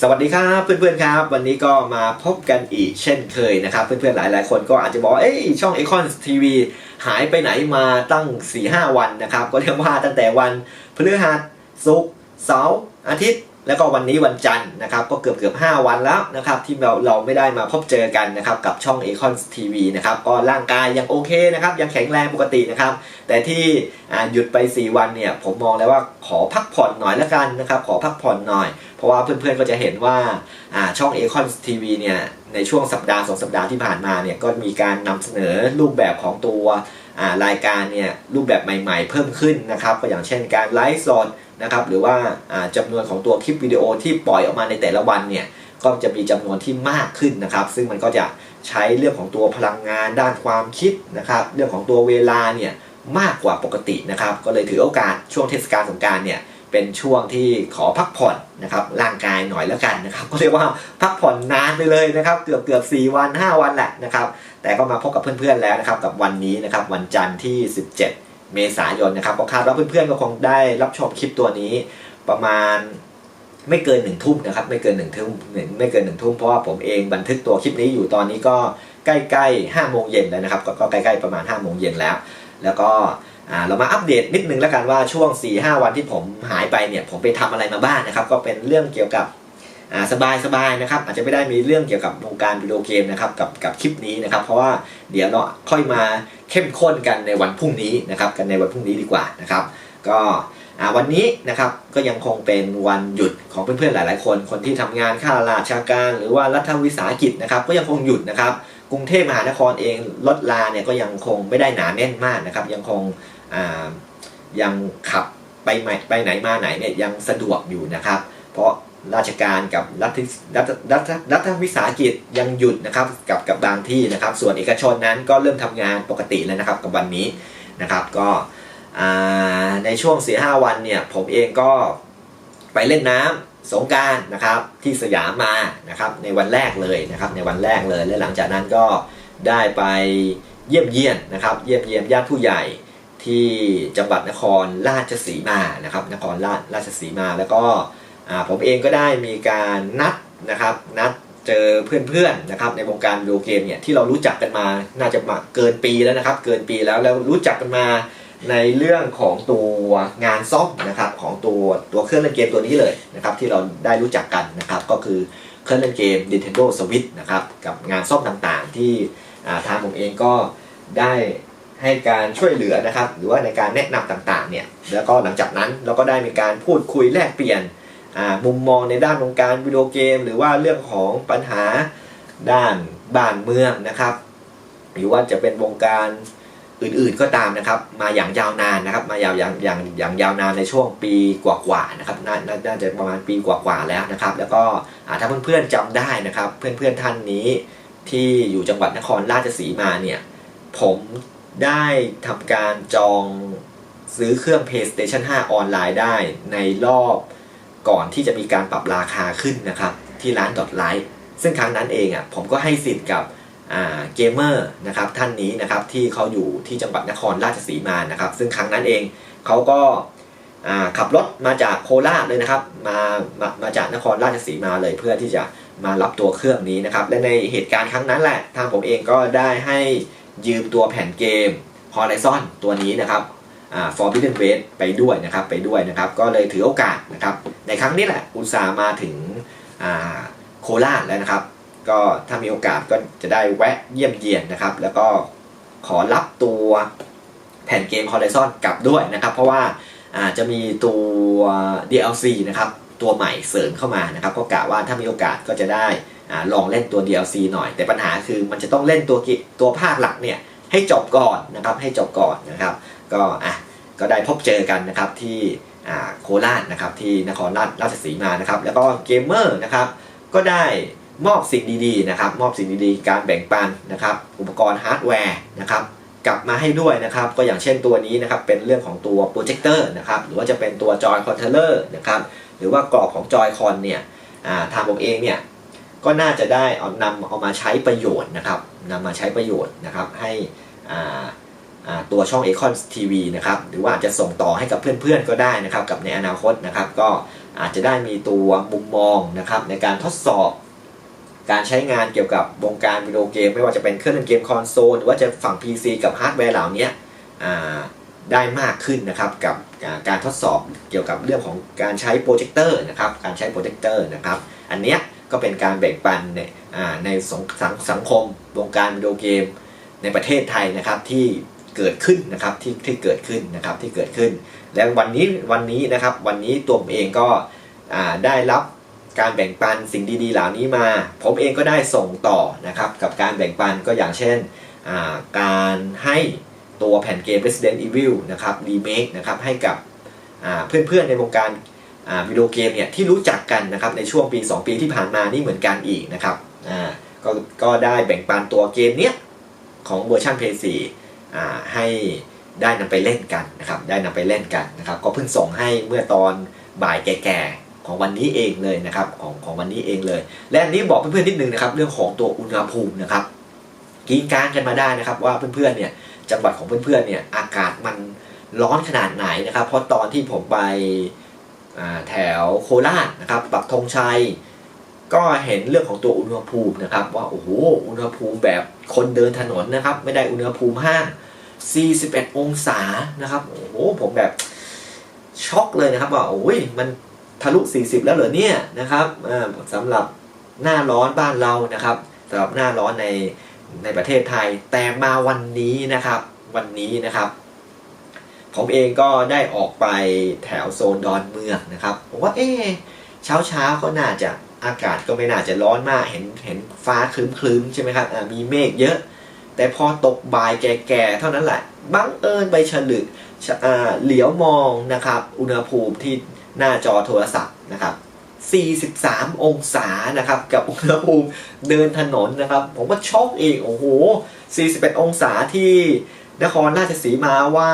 สวัสดีครับเพื่อนๆครับ วันนี้ก็มาพบกันอีกเช่นเคยนะครับ เพื่อนๆหลายๆ คนก็อาจจะบอกเอ้ยช่อง e c o n TV หายไปไหนมาตั้ง 4-5 วันนะครับ ก็เรียกว่าตั้งแต่วันพฤหัสศุกร์เสาร์อาทิตย์ แล้วก็วันนี้วันจันทร์นะครับก็เกือบเกือบ5วันแล้วนะครับที่เราเราไม่ได้มาพบเจอกันนะครับกับช่อง a c o n TV นะครับก็ร่างกายยังโอเคนะครับยังแข็งแรงปกตินะครับแต่ที่หยุดไป 4 วันเนี่ยผมมองแล้วว่าขอพักผ่อนหน่อยละกันนะครับขอพักผ่อนหน่อย เพราะว่าเพื่อนๆก็จะเห็นว่าอ่าช่อง a c o n TV เนี่ยในช่วงสัปดาห์สองสัปดาห์ที่ผ่านมาเนี่ยก็มีการนำเสนอรูปแบบของตัว รายการเนี่ยรูปแบบใหม่ๆ เพิ่มขึ้นนะครับก็อย่างเช่นการไลฟ์สดนะครับหรือว่าจำจำนวนของตัวคลิปวิดีโอที่ปล่อยออกมาในแต่ละวันเนี่ยก็จะมีจำนวนที่มากขึ้นนะครับ ซึ่งมันก็จะใช้เรื่องของตัวพลังงานด้านความคิดนะครับ เรื่องของตัวเวลาเนี่ยมากกว่าปกตินะครับ ก็เลยถือโอกาสช่วงเทศกาลสงการเนี่ย เป็นช่วงที่ขอพักผ่อนนะครับร่างกายหน่อยแล้วกันนะครับก็เรียกว่าพักผ่อนนานไปเลยนะครับเกือบเกือบ4วัน 5 วันแหละนะครับแต่ก็มาพบกับเพื่อนๆแล้วนะครับกับวันนี้นะครับวันจันทร์ที่ 17 เมษายนนะครับก็คาดว่าเพื่อนๆก็คงได้รับชมคลิปตัวนี้ประมาณไม่เกินหนึ่งทุ่มนะครับไม่เกินหนึ่งทุ่มไม่เกินหนึ่งทุ่มเพราะว่าผมเองบันทึกตัวคลิปนี้อยู่ตอนนี้ก็ใกล้ๆ5โมงเย็นแล้วนะครับก็ก็ใกล้ๆประมาณ5โมงเย็นแล้ว แล้วก็ อ่าเรามาอัปเดตนิดนึงแล้วกันว่าช่วง 4-5 วันที่ผมหายไปเนี่ยผมไปทำอะไรมาบ้างนะครับ ก็เป็นเรื่องเกี่ยวกับอ่าสบายๆนะครับ อาจจะไม่ได้มีเรื่องเกี่ยวกับวงการวิดีโอเกมนะครับกับกับคลิปนี้นะครับ เพราะว่าเดี๋ยวเราค่อยมาเข้มข้นกันในวันพรุ่งนี้นะครับ กันในวันพรุ่งนี้ดีกว่านะครับ ก็อ่าวันนี้นะครับก็ยังคงเป็นวันหยุดของเพื่อนๆหลาย ๆ คน คนที่ทำงานข้าราชการ หรือว่ารัฐวิสาหกิจนะครับ ก็ยังคงหยุดนะครับ กรุงเทพมหานครเองรถลาเนี่ยก็ยังคงไม่ได้หนาแน่นมากนะครับ ยังคง ยังขับไปไหนไปไหนมาไหนเนี่ยยังสะดวกอยู่นะครับ เพราะราชการกับรัฐรัฐรัฐรัฐวิสาหกิจยังหยุดนะครับกับกับบางที่นะครับ ส่วนเอกชนนั้นก็เริ่มทำงานปกติแล้วนะครับกับวันนี้นะครับก็ในช่วง4-5วันเนี่ยผมเองก็ไปเล่นน้ำสงการนะครับที่สยามมานะครับในวันแรกเลยนะครับในวันแรกเลยและหลังจากนั้นก็ได้ไปเยี่ยมเยียนนะครับ เยี่ยมเยียนญาติผู้ใหญ่ ที่จังหวัดนครราชสีมานะครับ นครราชราชสีมาแล้วก็ผมเองก็ได้มีการนัดนะครับ นัดเจอเพื่อนๆนะครับ ในวงการวิดีโอเกมเนี่ยที่เรารู้จักกันมาน่าจะมาเกินปีแล้วนะครับ เกินปีแล้วแล้วรู้จักกันมาในเรื่องของตัวงานซ่อมนะครับของตัวตัวเครื่องเล่นเกมตัวนี้เลยนะครับที่เราได้รู้จักกันนะครับ ก็คือเครื่องเล่นเกม Nintendo Switch นะครับกับงานซ่อมต่างๆ ที่ทางผมเองก็ได้ ให้การช่วยเหลือนะครับ หรือว่าในการแนะนำต่างๆเนี่ยแล้วก็หลังจากนั้นเราก็ได้มีการพูดคุยแลกเปลี่ยนมุมมองในด้านวงการวิดีโอเกม หรือว่าเรื่องของปัญหาด้านบ้านเมืองนะครับ หรือว่าจะเป็นวงการอื่นๆก็ตามนะครับ มาอย่างยาวนานนะครับ มายาวอย่างอย่างอย่างยาวนานในช่วงปีกว่าๆนะครับนนน่าจะประมาณปีกว่าๆแล้วนะครับ แล้วก็ถ้าเพื่อนๆจำได้นะครับ เพื่อนๆท่านนี้ที่อยู่จังหวัดนครราชสีมาเนี่ยผม ได้ทำการจองซื้อเครื่อง PlayStation 5 ออนไลน์ได้ในรอบก่อนที่จะมีการปรับราคาขึ้นนะครับ ที่ร้านดอทไลท์ซึ่งครั้งนั้นเองอะผมก็ให้สิทธิ์กับเกมเมอร์นะครับท่านนี้นะครับที่เขาอยู่ที่จังหวัดนครราชสีมานะครับ ซึ่งครั้งนั้นเองเขาก็าขับรถมาจากโคราชเลยนะครับมามามาจากนครราชสีมาเลยเพื่อที่จะมารับตัวเครื่องนี้นะครับและในเหตุการณ์ครั้งนั้นแหละทางผมเองก็ได้ให้ ยืมตัวแผ่นเกม Horizon ตัวนี้นะครับอ่า Forbidden West ไปด้วยนะครับไปด้วยนะครับ ก็เลยถือโอกาสนะครับ ในครั้งนี้แหละอุตส่าห์มาถึงโคราชแล้วนะครับ ก็ถ้ามีโอกาสก็จะได้แวะเยี่ยมเยียนนะครับ แล้วก็ขอรับตัวแผ่นเกม Horizon กลับด้วยนะครับ เพราะว่าจะมีตัว DLC นะครับ ตัวใหม่เสริมเข้ามานะครับ ก็กะว่าถ้ามีโอกาสก็จะได้ ลองเล่นตัว DLC หน่อย แต่ปัญหาคือมันจะต้องเล่นตัวกิตัวภาคหลักเนี่ยให้จบก่อนนะครับให้จบก่อนนะครับ ก็อะก็ได้พบเจอกันนะครับที่โคราชนะครับที่นครราชสีมานะครับ แล้วก็เกมเมอร์นะครับก็ได้มอบสิ่งดีๆนะครับ มอบสิ่งดีๆ การแบ่งปันนะครับ อุปกรณ์ฮาร์ดแวร์นะครับกลับมาให้ด้วยนะครับ ก็อย่างเช่นตัวนี้นะครับ เป็นเรื่องของตัวโปรเจคเตอร์นะครับ หรือว่าจะเป็นตัวจอยคอนเทนเลอร์นะครับ หรือว่ากรอบของจอยคอนเนี่ยทางผมเองเนี่ย ก็น่าจะได้เอานำเอามาใช้ประโยชน์นะครับนำมาใช้ประโยชน์นะครับให้ตัวช่อง a c o n TV นะครับหรือว่าอาจจะส่งต่อให้กับเพื่อนๆก็ได้นะครับ กับในอนาคตนะครับ ก็อาจจะได้มีตัวมุมมองนะครับ ในการทดสอบ การใช้งานเกี่ยวกับวงการวิดีโอเกม ไม่ว่าจะเป็นเครื่องเล่นเกมคอนโซลหรือว่าจะฝั่ง PC กับฮาร์ดแวร์เหล่านี้ได้มากขึ้นนะครับกับการทดสอบเกี่ยวกับเรื่องของการใช้โปรเจคเตอร์นะครับการใช้โปรเจคเตอร์นะครับอันเนี้ย ก็เป็นการแบ่งปันในในสงสังสังคมวงการวิดีโอเกม ในประเทศไทยนะครับที่เกิดขึ้นนะครับที่ที่เกิดขึ้นนะครับที่เกิดขึ้น และวันนี้วันนี้นะครับวันนี้ตัวผมเองก็ได้รับการแบ่งปันสิ่งดีๆ เหล่านี้มา ผมเองก็ได้ส่งต่อนะครับกับการแบ่งปันก็อย่างเช่นการให้ตัวแผ่นเกม Resident Evil นะครับรีเมคนะครับให้กับเพื่อนๆในวงการ วิดีโอเกมเนี่ยที่รู้จักกันนะครับในช่วงปี 2 ปีที่ผ่านมานี่เหมือนกันอีกนะครับก็ก็ได้แบ่งปันตัวเกมเนี้ยของเวอร์ชัน PS4 อ่าให้ได้นำไปเล่นกันนะครับได้นำไปเล่นกันนะครับก็เพิ่งส่งให้เมื่อตอนบ่ายแก่ๆของวันนี้เองเลยนะครับของของวันนี้เองเลย และอันนี้บอกเพื่อนๆนิดนึงนะครับเรื่องของตัวอุณหภูมินะครับกรีการกันมาได้นะครับว่าเพื่อนๆเนี่ยจังหวัดของเพื่อนๆเนี่ยอากาศมันร้อนขนาดไหนนะครับ เพราะตอนที่ผมไป แถวโคราชนะครับปักธงชัย ก็เห็นเรื่องของตัวอุณหภูมินะครับว่าโอ้โหอุณหภูมิแบบคนเดินถนนนะครับ ไม่ได้อุณหภูมิห้าง41 องศานะครับโอ้โหผมแบบช็อกเลยนะครับว่าโอ้ยมันทะลุ 40 แล้วเหรอเนี่ยนะครับสำหรับหน้าร้อนบ้านเรานะครับสำหรับหน้าร้อนในในประเทศไทยแต่มาวันนี้นะครับ วันนี้นะครับ ผมเองก็ได้ออกไปแถวโซนดอนเมืองนะครับผมว่าเอ๊ะเช้าเช้าก็น่าจะอากาศก็ไม่น่าจะร้อนมากเห็นเห็นฟ้าคลึ้มๆใช่ไหมครับมีเมฆเยอะ แต่พอตกบ่ายแก่ๆเท่านั้นแหละบังเอิญไปฉลึกเหลียวมองนะครับ อุณหภูมิที่หน้าจอโทรศัพท์นะครับ43 องศานะครับ กับอุณหภูมิเดินถนนนะครับ ผมก็ช็อกเอีกโอ้โห 41 องศาที่ นครราชสีมาว่า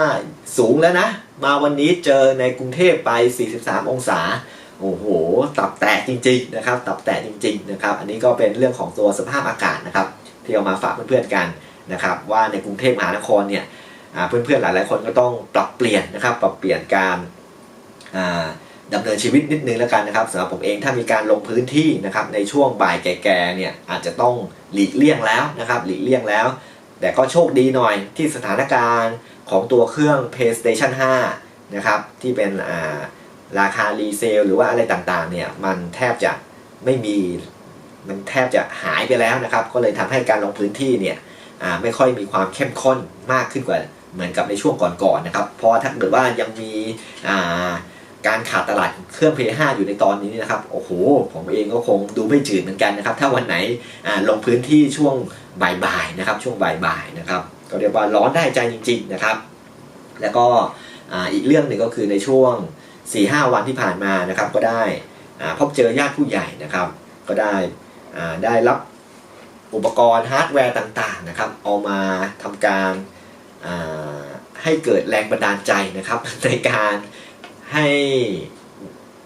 สูงแล้วนะ มาวันนี้เจอในกรุงเทพไป 43 องศา โอ้โห ตับแตกจริงๆนะครับ ตับแตกจริงๆนะครับ อันนี้ก็เป็นเรื่องของตัวสภาพอากาศนะครับ ที่เอามาฝากเพื่อนๆกันนะครับ ว่าในกรุงเทพมหานครเนี่ยเพื่อนๆหลายๆคนก็ต้องปรับเปลี่ยนนะครับ ปรับเปลี่ยนการอ่าดำเนินชีวิตนิดนึงแล้วกันนะครับสำหรับผมเองถ้ามีการลงพื้นที่นะครับในช่วงบ่ายแก่ๆเนี่ยอาจจะต้องหลีกเลี่ยงแล้วนะครับ หลีกเลี่ยงแล้ว แต่ก็โชคดีหน่อยที่สถานการณ์ของตัวเครื่อง PlayStation 5 นะครับ ที่เป็นาราคารีเซลหรือว่าอะไรต่างๆเนี่ยมันแทบจะไม่มีมันแทบจะหายไปแล้วนะครับ ก็เลยทำให้การลงพื้นที่เนี่ยไม่ค่อยมีความเข้มข้นมากขึ้นกว่าเหมือนกับในช่วงก่อนๆนะครับ เพราะถ้าเกิดว่ายังมีอ่า การขาดตลาดเครื่อง Play 5 อยู่ในตอนนี้นะครับ โอ้โห ผมเองก็คงดูไม่จืดเหมือนกันนะครับ ถ้าวันไหนลงพื้นที่ช่วงบ่ายๆนะครับ ช่วงบ่ายๆนะครับ ก็เรียกว่าร้อนได้ใจจริง ๆนะครับ แล้วก็อีกเรื่องหนึ่งก็คือในช่วง 4-5 วันที่ผ่านมานะครับ ก็ได้พบเจอญาติผู้ใหญ่นะครับ ก็ได้ได้รับอุปกรณ์ฮาร์ดแวร์ต่างๆนะครับ เอามาทำการให้เกิดแรงบันดาลใจนะครับในการ ให้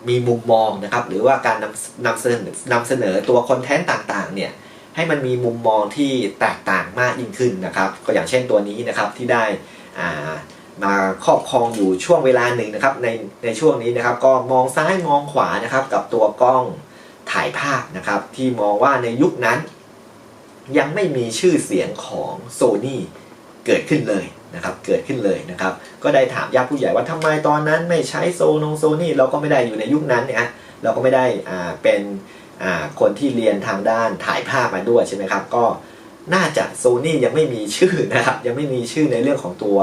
มีมุมมองนะครับ หรือว่าการนำนำเสนอนำเสนอตัวคอนเทนต์ต่างๆ เนี่ยให้มันมีมุมมองที่แตกต่างมากยิ่งขึ้นนะครับ ก็อย่างเช่นตัวนี้นะครับที่ได้ามาครอบครองอยู่ช่วงเวลาหนึ่งนะครับในในช่วงนี้นะครับ ก็มองซ้ายมองขวานะครับ กับตัวกล้องถ่ายภาพนะครับ ที่มองว่าในยุคนั้น ยังไม่มีชื่อเสียงของโซ n y เกิดขึ้นเลย นะครับเกิดขึ้นเลยนะครับ ก็ได้ถามญาติผู้ใหญ่ว่าทำไมตอนนั้นไม่ใช้โซนงโซนี่เราก็ไม่ได้อยู่ในยุคนั้นเนี่ยเราก็ไม่ได้อ่าเป็นอ่าคนที่เรียนทางด้านถ่ายภาพมาด้วยใช่ไหมครับ ก็น่าจะโซนี่ยังไม่มีชื่อนะครับยังไม่มีชื่อในเรื่องของตัว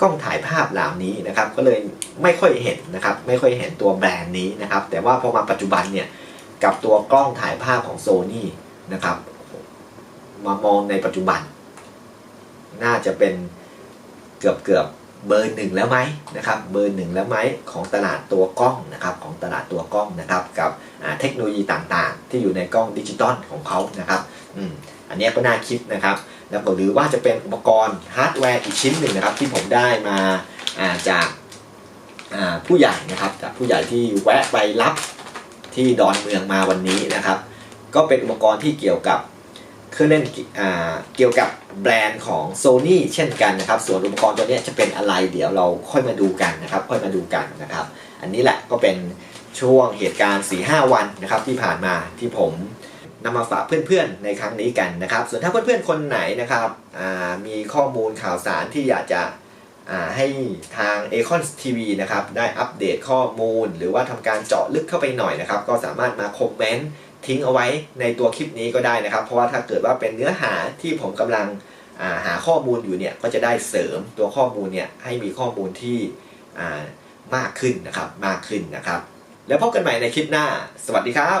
กล้องถ่ายภาพเหล่านี้นะครับ ก็เลยไม่ค่อยเห็นนะครับ ไม่ค่อยเห็นตัวแบรนด์นี้นะครับ แต่ว่าพอมาปัจจุบันเนี่ยกับตัวกล้องถ่ายภาพของโซ n y นะครับมามองในปัจจุบัน น่าจะเป็น กือบเกือบเบอร์หนึ่งแล้วไหมนะครับเบอร์หนึ่งแล้วไหมของตลาดตัวกล้องนะครับของตลาดตัวกล้องนะครับกับเทคโนโลยีต่างๆ ที่อยู่ในกล้องดิจิตอลของเขานะครับอืมอันนี้ก็น่าคิดนะครับแล้วก็หรือว่าจะเป็นอุปกรณ์ฮาร์ดแวร์อีกชิ้นหนึ่งนะครับที่ผมได้มาาจากาผู้ใหญ่นะครับจากผู้ใหญ่ที่แวะไปรับที่ดอนเมืองมาวันนี้นะครับ ก็เป็นอุปกรณ์ที่เกี่ยวกับ เครื่องเล่นเกี่ยวกับแบรนด์ของ Sony เช่นกันนะครับ ส่วนอุปกรณ์ตัวนี้จะเป็นอะไรเดี๋ยวเราค่อยมาดูกันนะครับ ค่อยมาดูกันนะครับ อันนี้แหละก็เป็นช่วงเหตุการณ์ 4-5 วันนะครับที่ผ่านมาที่ผมนำมาฝากเพื่อนๆในครั้งนี้กันนะครับ ส่วนถ้าเพื่อนๆคนไหนนะครับมีข้อมูลข่าวสารที่อยากจะให้ทาง a c o n TV นะครับได้อัปเดตข้อมูล หรือว่าทำการเจาะลึกเข้าไปหน่อยนะครับ ก็สามารถมาคอมเมนต์ ทิ้งเอาไว้ในตัวคลิปนี้ก็ได้นะครับ เพราะว่าถ้าเกิดว่าเป็นเนื้อหาที่ผมกำลังาหาข้อมูลอยู่เนี่ยก็จะได้เสริมตัวข้อมูลเนี่ยให้มีข้อมูลที่อ่ามากขึ้นนะครับมากขึ้นนะครับ แล้วพบกันใหม่ในคลิปหน้า สวัสดีครับ